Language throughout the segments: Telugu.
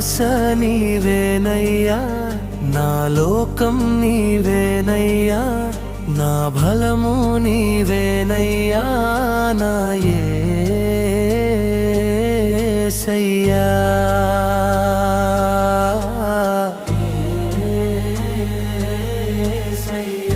ఆశ నీవేనయ్యా నా లోకం నీవేనయ్యా నా బలము నీవేనయ్యా నా ఏసయ్యా. నా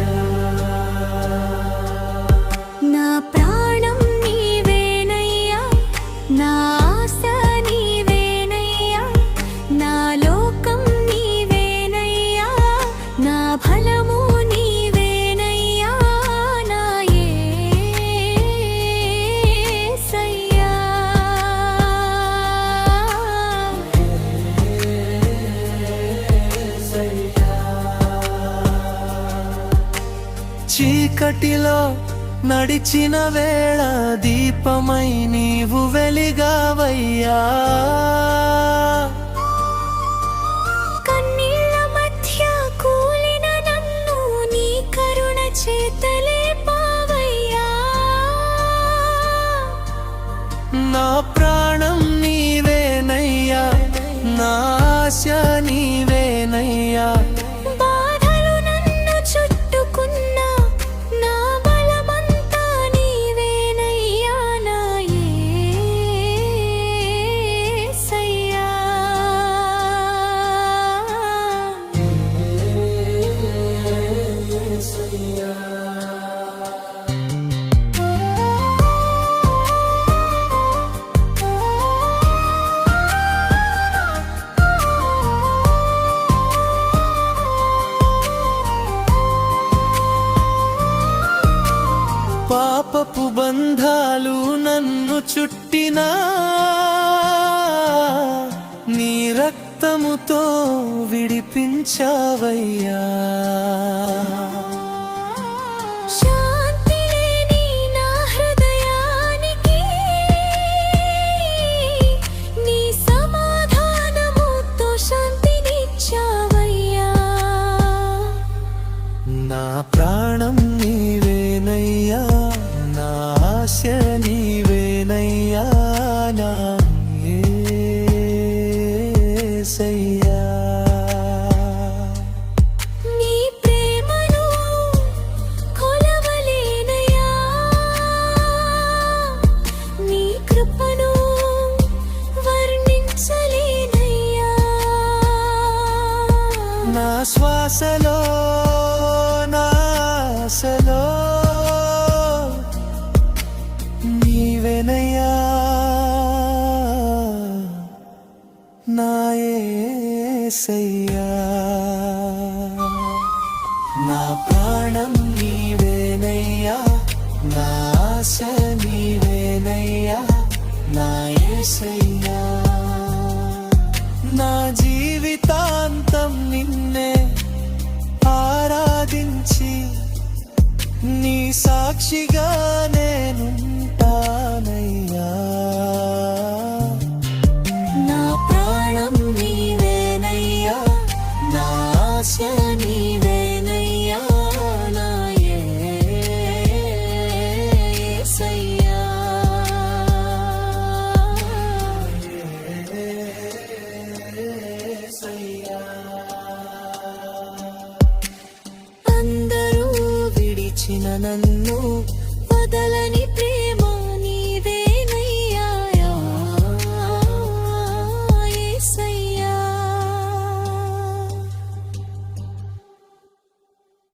చీకటిలో నడిచిన వేళ దీపమై నీవు వెలిగావయ్యా. పాపపు బంధాలు నన్ను చుట్టినా నీ రక్తముతో విడిపించావయ్యా. ఆశ నీవేనయ్యా నా వర్ణించలేనయ్యా. నా శ్వాసలో యేసయ్యా నా ప్రాణం నీవేనయ్యా నా ఆశ నీవేనయ్యా నా ఏసయ్యా. నా జీవితాంతం నిన్నే ఆరాధించి నీ సాక్షిగా అందరూ నన్ను వదలని ప్రేమ